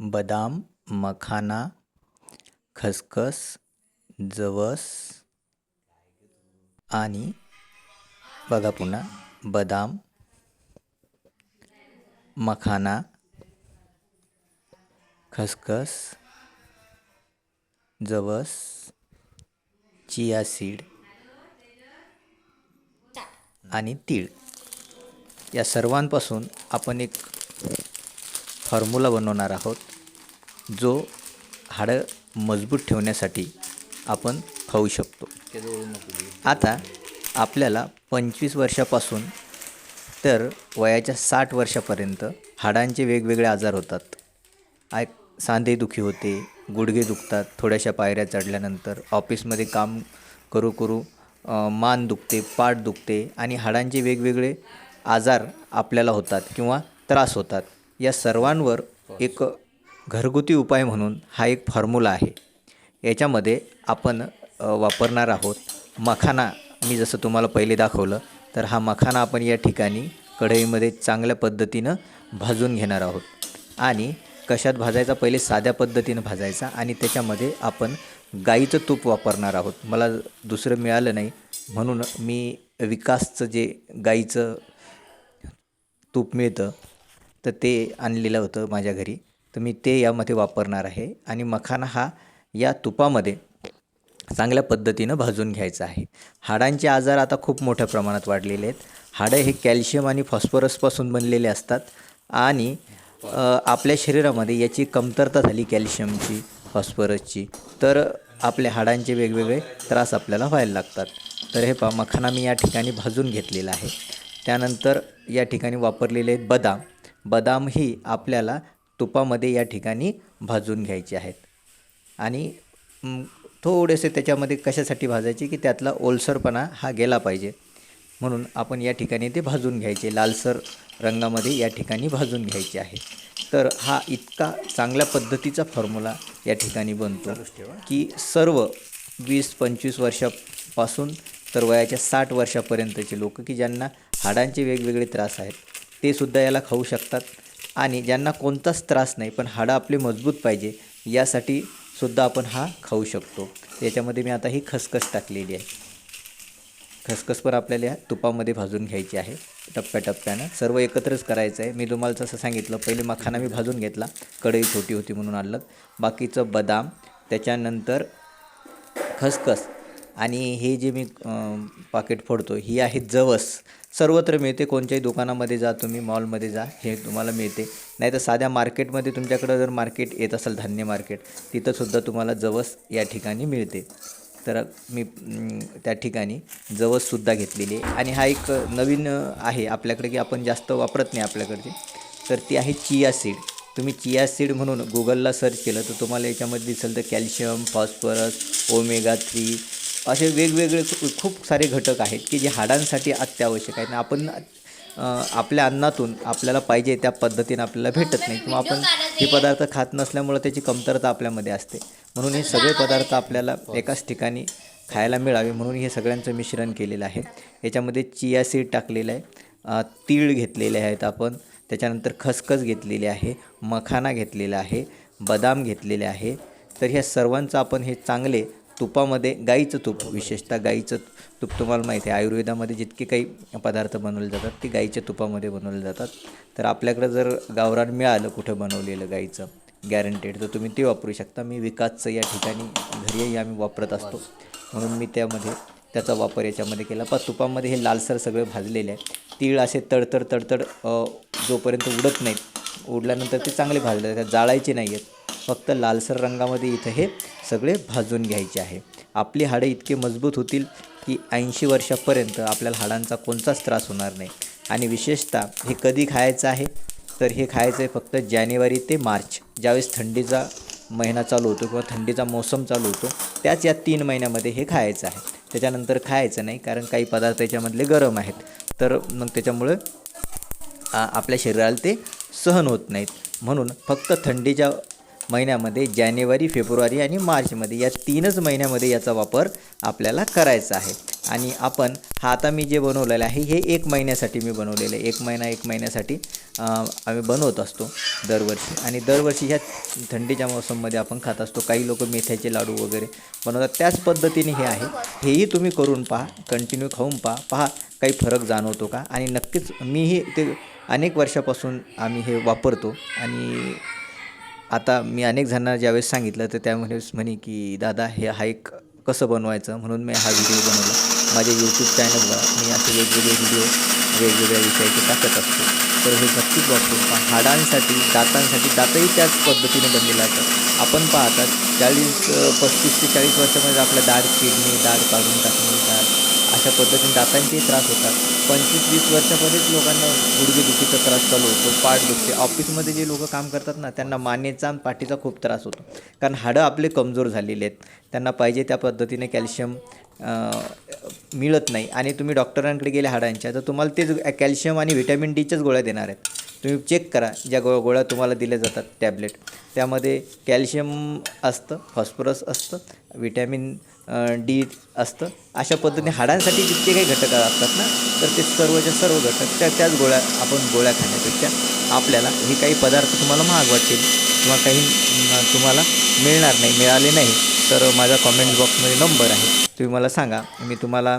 बदाम मखाना खसखस जवस आणि बघा पुन्हा बदाम मखाना खसखस जवस चिया सीड आणि तीळ. या सर्वांपासून आपण एक फॉर्म्युला बनवणार आहोत जो हाडं मजबूत ठेवण्यासाठी आपण खाऊ शकतो. आता आपल्याला पंचवीस वर्षापासून तर वयाच्या साठ वर्षापर्यंत हाडांचे वेगवेगळे आजार होतात. आय सांधेदुखी होते गुडघे दुखतात थोड्याशा पायऱ्या चढल्यानंतर ऑफिसमध्ये काम करू करू मान दुखते पाठ दुखते आणि हाडांचे वेगवेगळे आजार आपल्याला होतात किंवा त्रास होतात. या सर्वांवर एक घरगुती उपाय म्हणून हा एक फॉर्म्युला आहे. याच्यामध्ये आपण वापरणार आहोत मखाना. मी जसं तुम्हाला पहिले दाखवलं तर हा मखाना आपण या ठिकाणी कढईमध्ये चांगल्या पद्धतीनं भाजून घेणार आहोत. आणि कशात भाजायचा? पहिले साध्या पद्धतीनं भाजायचा आणि त्याच्यामध्ये आपण गाईचं तूप वापरणार आहोत. मला दुसरं मिळालं नाही म्हणून मी विकासचं जे गाईचं तूप मिळतं तर ते आणलेलं होतं माझ्या घरी. तर मी ते यामध्ये वापरणार आहे. आणि मखाना हा या तुपामध्ये चांगल्या पद्धतीनं भाजून घ्यायचं आहे. हाडांचे आजार आता खूप मोठ्या प्रमाणात वाढलेले आहेत. हाडं हे कॅल्शियम आणि फॉस्फरसपासून बनलेले असतात. आणि आपल्या शरीरामध्ये याची कमतरता झाली कॅल्शियमची फॉस्फरसची तर आपल्या हाडांचे वेगवेगळे त्रास आपल्याला व्हायला लागतात. तर हे पा मखाना मी या ठिकाणी भाजून घेतलेला आहे. त्यानंतर या ठिकाणी वापरलेले आहेत बदाम. बदाम ही आपल्याला तुपामध्ये या ठिकाणी भाजून घ्यायचे आहेत. आणि थोडेसे त्याच्यामध्ये कशासाठी भाजायचे की त्यातला ओलसरपणा हा गेला पाहिजे. म्हणून आपण या ठिकाणी ते भाजून घ्यायचे. लालसर रंगामध्ये या ठिकाणी भाजून घ्यायचे आहे. तर हा इतका चांगल्या पद्धतीचा फॉर्म्युला या ठिकाणी बनतो की सर्व वीस पंचवीस वर्षापासून तर वयाच्या साठ वर्षापर्यंतचे लोक की ज्यांना हाडांचे वेगवेगळे त्रास आहेत ते सुद्धा याला खाऊ शकतात. आणि ज्यांना कोणताच त्रास नाही पण हाडं आपले मजबूत पाहिजे यासाठी सुद्धा आपण हा खाऊ शकतो. याच्यामध्ये मी आता ही खसखस टाकलेली आहे. खसखस पण आपल्याला या तुपामध्ये भाजून घ्यायची आहे टप्प्याटप्प्यानं. सर्व एकत्रच करायचं आहे. मी तुम्हाला जसं सांगितलं पहिले मखाना मी भाजून घेतला. कढई छोटी होती म्हणून आणलं. बाकीचं बदाम त्याच्यानंतर खसखस. आणि हे जे मी पाकिट फोडतो ही आहे जवस. सर्वत्र मिळते कोणत्याही दुकानामध्ये जा तुम्ही मॉलमध्ये जा हे तुम्हाला मिळते. नाही तर साध्या मार्केटमध्ये तुमच्याकडं जर मार्केट येत असेल धान्य मार्केट तिथंसुद्धा तुम्हाला जवस या ठिकाणी मिळते. तर मी त्या ठिकाणी जवससुद्धा घेतलेली आहे. आणि हा एक नवीन आहे आपल्याकडे की आपण जास्त वापरत नाही आपल्याकडची. तर ती आहे चिया सीड. तुम्ही चिया सीड म्हणून गुगलला सर्च केलं तर तुम्हाला याच्यामध्ये दिसेल तर कॅल्शियम फॉस्फरस ओमेगा थ्री असे वेगवेगळे खूप सारे घटक आहेत की जे हाडांसाठी अत्यावश्यक आहेत. आणि आपण आपल्या अन्नातून आपल्याला पाहिजे त्या पद्धतीने आपल्याला भेटत नाही किंवा आपण हे पदार्थ खात नसल्यामुळं त्याची कमतरता आपल्यामध्ये असते. म्हणून हे सगळे पदार्थ आपल्याला एकाच ठिकाणी खायला मिळावे म्हणून हे सगळ्यांचं मिश्रण केलेलं आहे. याच्यामध्ये चिया सीड टाकलेलं आहे. तीळ घेतलेले आहेत आपण. त्याच्यानंतर खसखस घेतलेली आहे. मखाना घेतलेला आहे. बदाम घेतलेले आहे. तर ह्या सर्वांचं आपण हे चांगले तुपामध्ये गाईचं तूप विशेषतः गाईचं तूप तुम्हाला माहिती आहे. आयुर्वेदामध्ये जितके काही पदार्थ बनवले जातात ते गाईच्या तुपामध्ये बनवले जातात. तर आपल्याकडं जर गावरान मिळालं कुठं बनवलेलं गाईचं गॅरंटेड तर तुम्ही ते वापरू शकता. मी विकासचं या ठिकाणी घरीही आम्ही वापरत असतो. म्हणून मी त्यामध्ये त्याचा वापर याच्यामध्ये केला. पण तुपामध्ये हे लालसर सगळे भाजलेले आहे. तीळ असे तडतड तडतड जोपर्यंत उडत नाहीत उडल्यानंतर ते चांगले भाजले जातात. जाळायचे नाही आहेत फक्त लालसर रंगामध्ये इथं हे सगळे भाजून घ्यायचे आहे. आपली हाडं इतके मजबूत होतील की ऐंशी वर्षापर्यंत आपल्याला हाडांचा कोणताच त्रास होणार नाही. आणि विशेषतः हे कधी खायचं आहे? तर हे खायचं आहे फक्त जानेवारी ते मार्च. ज्यावेळेस थंडीचा महिना चालू होतो किंवा थंडीचा मोसम चालू होतो त्याच या तीन महिन्यामध्ये हे खायचं आहे. त्याच्यानंतर खायचं नाही कारण काही पदार्थ याच्यामधले गरम आहेत. तर मग त्याच्यामुळं आपल्या शरीराला ते सहन होत नाहीत. म्हणून फक्त थंडीच्या महिन्यामध्ये जानेवारी फेब्रुवारी आणि मार्चमध्ये या तीनच महिन्यामध्ये याचा वापर आपल्याला करायचा आहे. आणि आपण हा आता मी जे बनवलेलं आहे हे एक महिन्यासाठी मी बनवलेलं आहे. एक महिना एक महिन्यासाठी आम्ही बनवत असतो दरवर्षी. आणि दरवर्षी ह्या थंडीच्या मोसममध्ये आपण खात असतो. काही लोक मेथ्याचे लाडू वगैरे बनवतात. त्याच पद्धतीने हे आहे. हेही तुम्ही करून पहा कंटिन्यू खाऊन पहा. पहा काही फरक जाणवतो का? आणि नक्कीच मीही ते अनेक वर्षापासून आम्ही हे वापरतो. आणि आता मी अनेक जणांना ज्यावेळेस सांगितलं तर त्यामध्ये म्हणे की दादा हे हा एक कसं बनवायचं? म्हणून मी हा व्हिडिओ बनवला. माझ्या यूट्यूब चॅनलवर मी असे वेगवेगळे व्हिडिओ वेगवेगळ्या विषयाचे टाकत असतो. तर हे नक्कीच वापरून पहा. हाडांसाठी दातांसाठी दातही त्याच पद्धतीने बनलेलं असतात. आपण पाहतात चाळीस पस्तीस ते चाळीस वर्षामध्ये आपलं दाढ किडनी दाढ काढून टाकणे दाढ अशा पद्धतीने दातांचेही त्रास होतात. पंचवीस वीस वर्षामध्येच लोकांना गुडघेदुखीचा त्रास चालू होतो पाठ दुखते. ऑफिसमध्ये जे लोक काम करतात ना त्यांना मानेचा आणि पाठीचा खूप त्रास होतो. कारण हाडं आपले कमजोर झालेले आहेत. त्यांना पाहिजे त्या पद्धतीने कॅल्शियम मिळत नाही. आणि तुम्ही डॉक्टरांकडे गेले हाडांच्या तर तुम्हाला तेच कॅल्शियम आणि व्हिटॅमिन डीच्याच गोळ्या देणार आहेत. तुम्ही चेक करा ज्या गो गोळ्या तुम्हाला दिल्या जातात टॅबलेट. त्यामध्ये कॅल्शियम असतं फॉस्फरस असतं व्हिटॅमिन डी असतं. अशा पद्धतीने हाडांसाठी जितके काही घटक असतात ना तर ते सर्वच्या सर्व घटक त्या त्याच गोळ्या आपण गोळ्या खाण्यापेक्षा आपल्याला हे काही पदार्थ तुम्हाला महाग वाटतील किंवा काही तुम्हाला मिळणार नाही मिळाले नाही तर माझा कॉमेंट बॉक्समध्ये नंबर आहे. तुम्ही मला सांगा मी तुम्हाला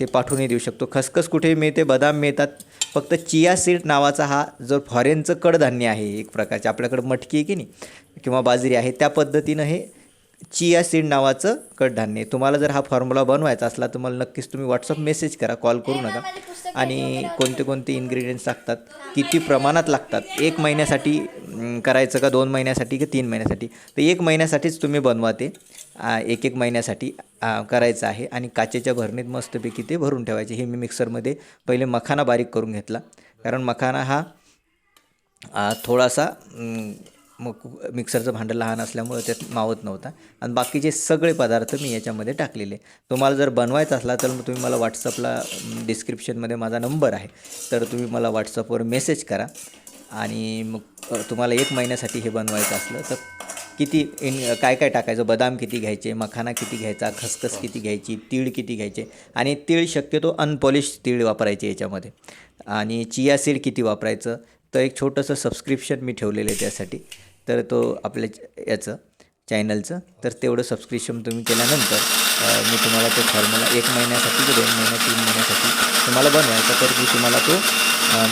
ते पाठवूनही देऊ शकतो. खसखस कुठे मिळते? बदाम मिळतात. फक्त चिया सीड नावाचा हा जो फॉरेनचं कडधान्य आहे एक प्रकारचे आपल्याकडं मटकी आहे की नाही किंवा बाजरी आहे त्या पद्धतीनं हे चिया सीड नावाचं कडधान्य तुम्हाला जर हा फॉर्म्युला बनवायचा असला तर मला नक्कीच तुम्ही व्हॉट्सअप मेसेज करा कॉल करू नका. आणि कोणते कोणते इन्ग्रेडियंट्स लागतात किती प्रमाणात लागतात एक महिन्यासाठी करायचं का दोन महिन्यासाठी की तीन महिन्यासाठी? तर एक महिन्यासाठीच तुम्ही बनवा ते. एक एक महिन्यासाठी करायचं आहे आणि काचेच्या भरणीत मस्तपैकी ते भरून ठेवायचे. हे मी मिक्सरमध्ये पहिले मखाना बारीक करून घेतला. कारण मखाना हा थोडासा मग मिक्सरचं भांडं लहान असल्यामुळं त्यात मावत नव्हता. आणि बाकीचे सगळे पदार्थ मी याच्यामध्ये टाकलेले. तुम्हाला जर बनवायचा असला तर मग तुम्ही मला व्हॉट्सअपला डिस्क्रिप्शनमध्ये माझा नंबर आहे. तर तुम्ही मला व्हॉट्सअपवर मेसेज करा. आणि मग तुम्हाला एक महिन्यासाठी हे बनवायचं असलं तर किती इन काय काय टाकायचं? बदाम किती घ्यायचे? मखाना किती घ्यायचा? खसखस किती घ्यायची? तीळ किती घ्यायचे? आणि तीळ शक्यतो अनपॉलिश तीळ वापरायचे याच्यामध्ये. आणि चिया सीड किती वापरायचं? तर एक छोटंसं सबस्क्रिप्शन मी ठेवलेलं आहे त्यासाठी. तर तो आपल्या याचं चॅनलचं तर तेवढं सबस्क्रिप्शन तुम्ही केल्यानंतर मी तुम्हाला तो फॉर्म्युला एक महिन्यासाठी की दोन महिन्या तीन महिन्यासाठी तुम्हाला बनवायचा. तर मी तुम्हाला तो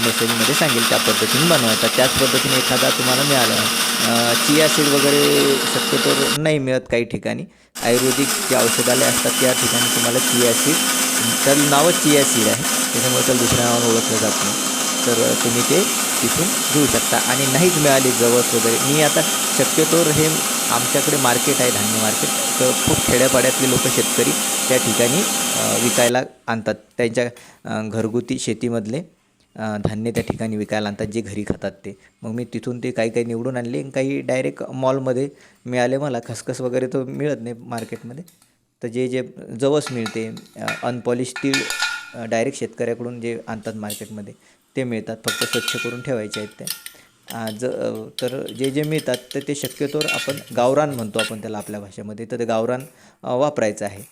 मेसेजमध्ये सांगेल त्या पद्धतीने बनवायचा. त्याच पद्धतीने एखादा तुम्हाला मिळाला चिया सीड वगैरे शक्यतो नाही मिळत काही ठिकाणी. आयुर्वेदिक जे औषधालय असतात त्या ठिकाणी तुम्हाला चिया सीड तर नावच चिया सीड आहे. त्याच्यामुळे तर दुसऱ्या नावानं ओळखलं जात नाही. तर तुम्ही ते तिथून घेऊ शकता. आणि नाहीच मिळाले जवस वगैरे. मी आता शक्यतोवर हे आमच्याकडे मार्केट आहे धान्य मार्केट. तर खूप खेड्यापाड्यातले लोक शेतकरी त्या ठिकाणी विकायला आणतात. त्यांच्या घरगुती शेतीमधले धान्य त्या ठिकाणी विकायला आणतात जे घरी खातात ते. मग मी तिथून ते काही काही निवडून आणले काही डायरेक्ट मॉलमध्ये मिळाले मला. खसखस वगैरे तर मिळत नाही मार्केटमध्ये. तर जे जे जवस मिळते अनपॉलिश तीळ डायरेक्ट शेतकऱ्याकडून जे आणतात मार्केटमध्ये ते मिळतात फक्त स्वच्छ करून ठेवायचे आहेत ते. ज तर जे जे मिळतात तर ते शक्यतोवर आपण गावरान म्हणतो आपण त्याला आपल्या भाषेमध्ये. तर ते गावरान वापरायचं आहे.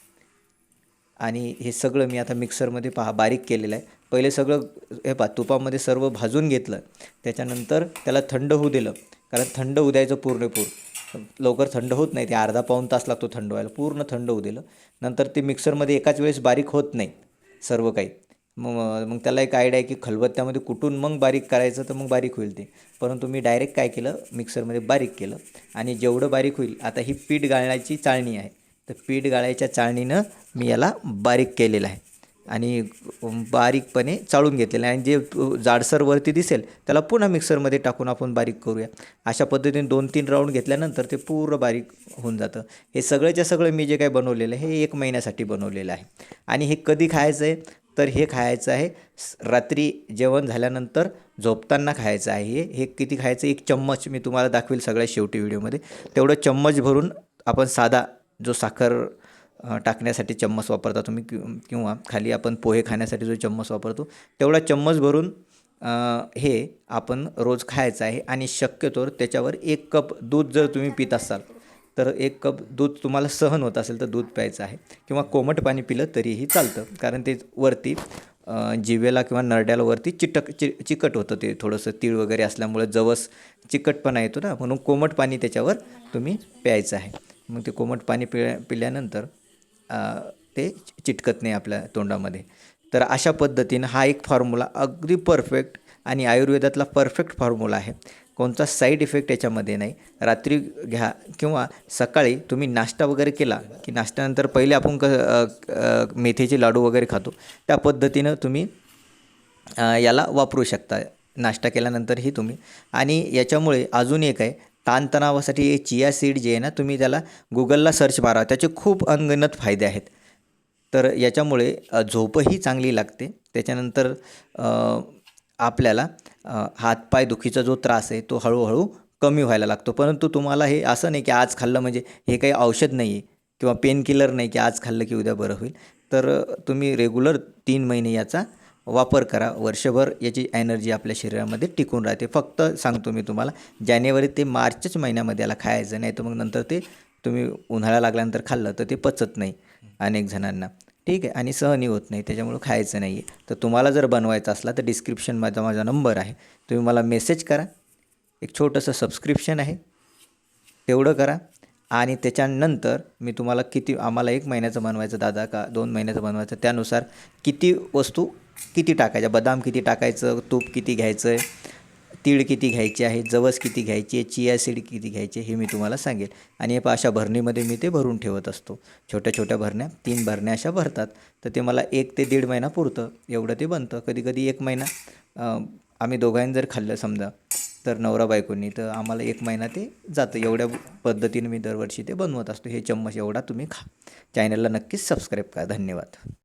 आणि हे सगळं मी आता मिक्सरमध्ये पहा बारीक केलेलं आहे. पहिले सगळं हे पहा तुपामध्ये सर्व भाजून घेतलं. त्याच्यानंतर त्याला थंड होऊ दिलं. कारण थंड होऊ द्यायचं पूर्णपूर लवकर थंड होत नाही. ते अर्धा पाऊण तास लागतो थंड व्हायला. पूर्ण थंड होऊ दिलं. नंतर ते मिक्सरमध्ये एकाच वेळेस बारीक होत नाही. सर्व काही. मग मग त्याला एक आयडिया आहे की खलबत्त्यामध्ये कुटून मग बारीक करायचं तर मग बारीक होईल ते. परंतु मी डायरेक्ट काय केलं? मिक्सरमध्ये बारीक केलं. आणि जेवढं बारीक होईल आता ही पीठ गाळण्याची चाळणी आहे. तर पीठ गाळायच्या चाळणीनं मी याला बारीक केलेलं आहे. आणि बारीकपणे चाळून घेतलेलं आहे. आणि जे जाडसरवरती दिसेल त्याला पुन्हा मिक्सरमध्ये टाकून आपण बारीक करूया. अशा पद्धतीने दोन तीन राऊंड घेतल्यानंतर ते पूर्ण बारीक होऊन जातं. हे सगळंच्या सगळं मी जे काही बनवलेलं आहे हे एक महिन्यासाठी बनवलेलं आहे. आणि हे कधी खायचं आहे? तर हे खायचं आहे. रात्री जेवण झाल्यानंतर झोपताना खायचं आहे. हे हे किती खायचं? एक चम्मच मी तुम्हाला दाखवेल सगळ्यात शेवटी व्हिडिओमध्ये. तेवढं चम्मच भरून आपण साधा जो साखर टाकण्यासाठी चम्मच वापरता तुम्ही कि किंवा खाली आपण पोहे खाण्यासाठी जो चम्मच वापरतो तेवढा चम्मच भरून हे आपण रोज खायचं आहे. आणि शक्यतोवर त्याच्यावर एक कप दूध जर तुम्ही पित असाल तर एक कप दूध तुम्हाला सहन होत असेल तर दूध प्यायचं आहे. किंवा कोमट पाणी पिलं तरीही चालतं. कारण ते वरती जिवेला किंवा नरड्याला वरती चिटक चि चिकट होतं ते. थोडंसं तीळ वगैरे असल्यामुळे जवस चिकटपणा येतो ना. म्हणून कोमट पाणी त्याच्यावर तुम्ही प्यायचं आहे. मग ते कोमट पाणी पिल्या पिल्यानंतर ते चिटकत नाही आपल्या तोंडामध्ये. तर अशा पद्धतीनं हा एक फॉर्म्युला अगदी परफेक्ट आणि आयुर्वेदातला परफेक्ट फॉर्म्युला आहे. कोणता साईड इफेक्ट याच्यामध्ये नाही. रात्री घ्या किंवा सकाळी तुम्ही नाश्ता वगैरे केला की नाश्त्यानंतर पहिले आपण क मेथीचे लाडू वगैरे खातो. त्या पद्धतीनं तुम्ही याला वापरू शकता. नाश्ता केल्यानंतरही तुम्ही. आणि याच्यामुळे अजून एक आहे ताणतणावासाठी हे चिया सीड जे आहे ना तुम्ही त्याला गुगलला सर्च मारा. त्याचे खूप अनगणत फायदे आहेत. तर याच्यामुळे झोपही चांगली लागते. त्याच्यानंतर आपल्याला हातपाय दुखीचा जो त्रास आहे तो हळूहळू कमी व्हायला लागतो. परंतु तुम्हाला हे असं नाही की आज खाल्लं म्हणजे हे काही औषध नाही आहे किंवा पेन किलर नाही की आज खाल्लं की उद्या बरं होईल. तर तुम्ही रेग्युलर तीन महिने याचा वापर करा. वर्षभर याची एनर्जी आपल्या शरीरामध्ये टिकून राहते. फक्त सांगतो मी तुम्हाला जानेवारी ते मार्चच महिन्यामध्ये याला खायचं नाही तर मग नंतर ते तुम्ही उन्हाळा लागल्यानंतर खाल्लं तर ते पचत नाही अनेक जणांना. ठीक आहे. आणि सहनही होत नाही. त्याच्यामुळं खायचं नाही आहे तर तुम्हाला जर बनवायचं असला तर डिस्क्रिप्शनमध्ये माझा नंबर आहे. तुम्ही मला मेसेज करा. एक छोटंसं सबस्क्रिप्शन आहे. तेवढं करा. आणि त्याच्यानंतर मी तुम्हाला किती आम्हाला एक महिन्याचं बनवायचं दादा का दोन महिन्याचं बनवायचं त्यानुसार किती वस्तू किती टाकायच्या? बदाम किती टाकायचं? तूप किती घ्यायचं आहे तीळ किती घ्यायचे आहे जवस किती घ्यायची आहे चिया सीड किती घ्यायची आहे हे मी तुम्हाला सांगेल. आणि हे अशा भरणीमध्ये मी ते भरून ठेवत असतो. छोट्या छोट्या भरण्या तीन भरण्या अशा भरतात. तर ते मला एक ते दीड महिना पुरतं. एवढं ते बनतं. कधी कधी एक महिना आम्ही दोघांनी जर खाल्लं समजा तर नवरा बायकोनी तर आम्हाला एक महिना ते जातं. एवढ्या पद्धतीने मी दरवर्षी ते बनवत असतो. हे चम्मच एवढा तुम्ही खा. चॅनलला नक्कीच सबस्क्राईब करा. धन्यवाद.